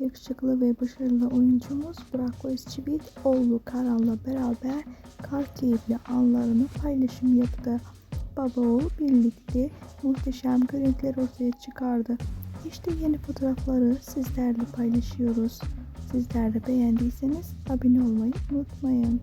Yakışıklı ve başarılı oyuncumuz Burak Özçivit oğlu Karal'la beraber kar keyifli anlarını paylaşım yaptı. Baba oğul birlikte muhteşem görüntüler ortaya çıkardı. İşte yeni fotoğrafları sizlerle paylaşıyoruz. Sizler de beğendiyseniz abone olmayı unutmayın.